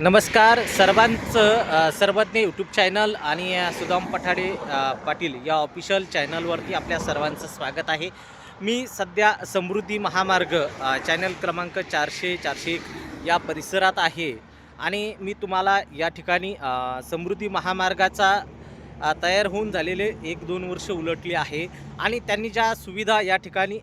नमस्कार सर्वांचं सर्वज्ञ यूट्यूब चॅनल आणि सुदाम पठाडे पाटील या ऑफिशियल चॅनलवरती आपल्या सर्वांचं स्वागत आहे. मी सध्या समृद्धी महामार्ग चॅनल क्रमांक चारशे चारशे एक या परिसरात आहे. आणि मी तुम्हाला या ठिकाणी समृद्धी महामार्गाचा तयार होऊन झालेले एक दोन वर्ष उलटली आहे. आणि त्यांनी ज्या सुविधा या ठिकाणी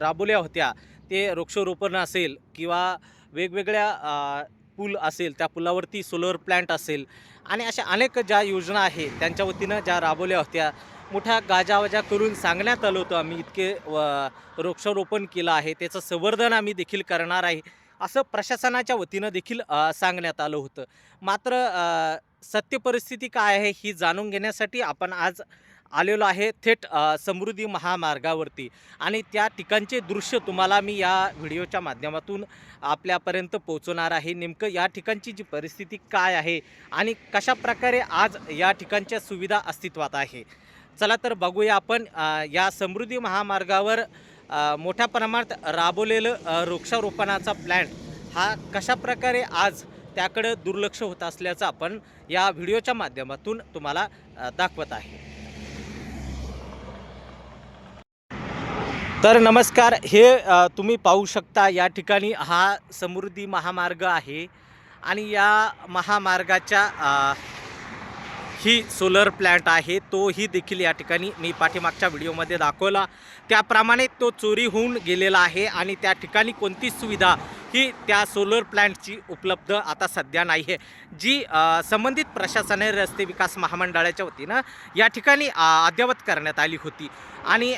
राबवल्या होत्या ते वृक्षारोपण असेल किंवा वेगवेगळ्या पूल असेल त्या पुलावरती सोलर प्लॅन्ट असेल आणि अशा अनेक ज्या योजना आहेत त्यांच्या वतीनं ज्या राबवल्या होत्या मोठ्या गाजावाजा करून सांगण्यात आलं होतं आम्ही इतके व- वृक्षारोपण केलं आहे त्याचं संवर्धन आम्ही देखील करणार आहे असं प्रशासनाच्या वतीनं देखील सांगण्यात आलं होतं. मात्र सत्य परिस्थिती काय आहे ही जाणून घेण्यासाठी आपण आज आलेलो आहे थेट समृद्धी महामार्गावरती. आणि त्या ठिकाणचे दृश्य तुम्हाला मी या व्हिडिओच्या माध्यमातून आपल्यापर्यंत पोहोचवणार आहे. नेमकं या ठिकाणची जी परिस्थिती काय आहे आणि कशा प्रकारे आज या ठिकाणच्या सुविधा अस्तित्वात आहे. चला तर बघूया आपण या समृद्धी महामार्गावर मोठ्या प्रमाणात राबवलेलं वृक्षारोपणाचा प्लॅन हा कशा प्रकारे आज त्याकडं दुर्लक्ष होत असल्याचं आपण या व्हिडिओच्या माध्यमातून तुम्हाला दाखवत आहे. तर नमस्कार हे तुम्ही पाहू शकता या ठिकाणी हा समृद्धी महामार्ग आहे आणि या महामार्गाच्या ही सोलर प्लॅन्ट आहे तोही देखील या ठिकाणी मी पाठीमागच्या व्हिडिओमध्ये दाखवला. त्याप्रमाणे तो चोरी होऊन गेलेला आहे आणि त्या ठिकाणी कोणतीच सुविधा ही त्या सोलर प्लॅन्टची उपलब्ध आता सध्या नाही आहे. जी संबंधित प्रशासनाने रस्ते विकास महामंडळाच्या वतीनं या ठिकाणी अद्ययावत करण्यात आली होती. आणि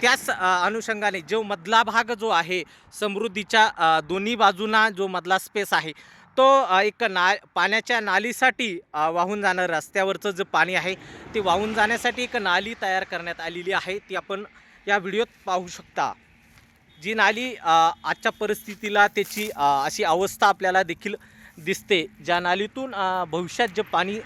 त्याच अनुषंगाने जो मधला भाग जो आहे समृद्धीच्या दोन्ही बाजूंना जो मधला स्पेस आहे तो एक ना पाण्याच्या नालीसाठी वाहून जाणं रस्त्यावरचं जे पाणी आहे ते वाहून जाण्यासाठी एक नाली तयार करण्यात आलेली आहे. ती आपण या व्हिडिओत पाहू शकता. जी नाली आजच्या परिस्थितीला त्याची अशी अवस्था आपल्याला देखील दिसते. ज्या नालीतून भविष्यात जे पाणी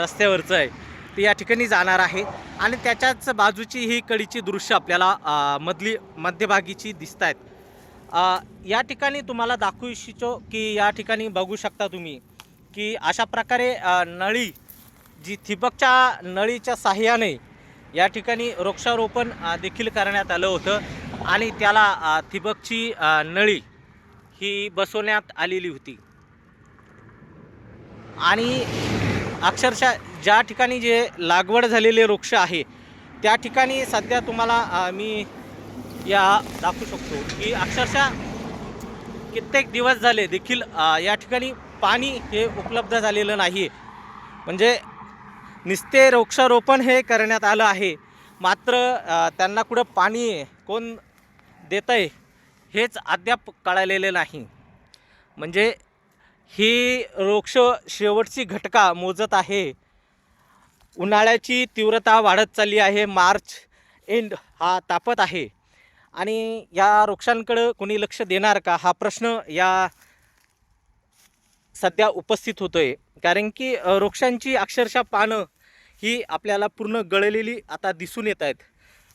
रस्त्यावरचं आहे ते या ठिकाणी जाणार आहे. आणि त्याच्याच बाजूची ही कडीची दृश्य आपल्याला मधली मध्यभागीची दिसत आहेत या ठिकाणी तुम्हाला दाखवू इच्छितो की या ठिकाणी बघू शकता तुम्ही की अशा प्रकारे नळी जी थिबकच्या नळीच्या साह्याने या ठिकाणी वृक्षारोपण देखील करण्यात आलं होतं. आणि त्याला अ, ठिबकची नळी ही बसवण्यात आलेली होती. आणि अक्षरशः ज्या ठिकाणी जे लागवड झालेले वृक्ष आहे त्या ठिकाणी सध्या तुम्हाला मी या दाखवू शकतो की अक्षरशः कित्येक दिवस झाले देखील या ठिकाणी पाणी हे उपलब्ध झालेलं नाही म्हणजे निस्ते वृक्षारोपण हे करण्यात आलं आहे. मात्र त्यांना कुठं पाणी कोण देतं आहे हेच अद्याप कळालेलं नाही. म्हणजे ही वृक्ष शेवटची घटका मोजत आहे. उन्हाळ्याची तीव्रता वाढत चालली आहे मार्च एंड हा तापत आहे. आणि या वृक्षांकडं कोणी लक्ष देणार का? हा प्रश्न या सध्या उपस्थित होतो आहे कारण की वृक्षांची अक्षरशः पानं ही आपल्याला पूर्ण गळलेली आता दिसून येत आहेत.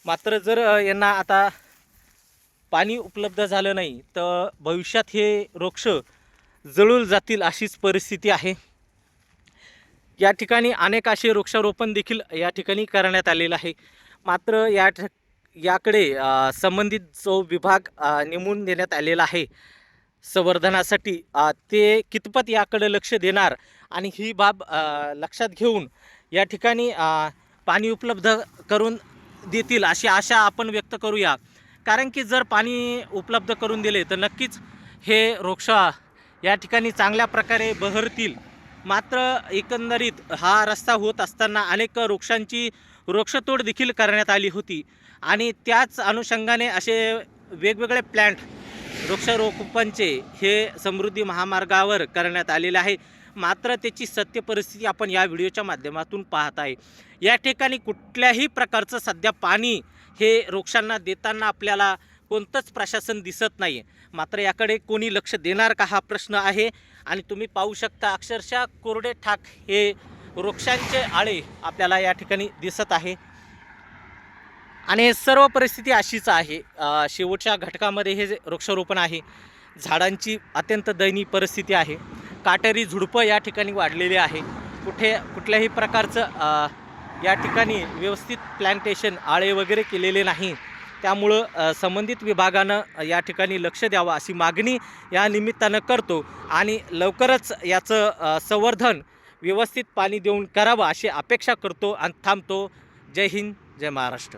मात्र जर यांना आता पाणी उपलब्ध झालं नाही तर भविष्यात हे वृक्ष जळून जातील अशीच परिस्थिती आहे. या ठिकाणी अनेक असे वृक्षारोपण देखील या ठिकाणी करण्यात आलेलं आहे. मात्र या ठ याकडे संबंधित जो विभाग नेमून देण्यात आलेला आहे संवर्धनासाठी ते कितपत याकडे लक्ष देणार आणि ही बाब लक्षात घेऊन या ठिकाणी पाणी उपलब्ध करून देतील अशी आशा आपण व्यक्त करूया. कारण की जर पाणी उपलब्ध करून दिले तर नक्कीच हे वृक्ष या ठिकाणी चांगल्या प्रकारे बहरतील. मात्र एकंदरीत हा रस्ता होत असताना अनेक वृक्षांची वृक्षतोड देखील करण्यात आली होती. आणि त्याच अनुषंगाने असे वेगवेगळे प्लॅन्ट वृक्षारोपणचे हे समृद्धी महामार्गावर करण्यात आलेले आहे. मात्र त्याची सत्य परिस्थिती आपण या व्हिडिओच्या माध्यमातून पाहत आहे. या ठिकाणी कुठल्याही प्रकारचं सध्या पाणी हे वृक्षांना देताना आपल्याला कोणतंच प्रशासन दिसत नाही मात्र याकडे कोणी लक्ष देणार का हा प्रश्न आहे? आणि तुम्ही पाहू शकता अक्षरशः कोरडे ठाक हे वृक्षांचे आळे आपल्याला या ठिकाणी दिसत आहे. आणि सर्व परिस्थिती अशीच आहे. शेवटच्या घटकामध्ये हे जे वृक्षारोपण आहे झाडांची अत्यंत दयनीय परिस्थिती आहे. काटेरी झुडपं या ठिकाणी वाढलेली आहे. कुठे कुठल्याही प्रकारचं या ठिकाणी व्यवस्थित प्लॅन्टेशन आळे वगैरे केलेले नाही. त्यामुळं संबंधित विभागानं या ठिकाणी लक्ष द्यावं अशी मागणी या निमित्तानं करतो आणि लवकरच याचं संवर्धन व्यवस्थित पाणी देऊन करावं अशी अपेक्षा करतो आणि थांबतो. जय हिंद जय महाराष्ट्र.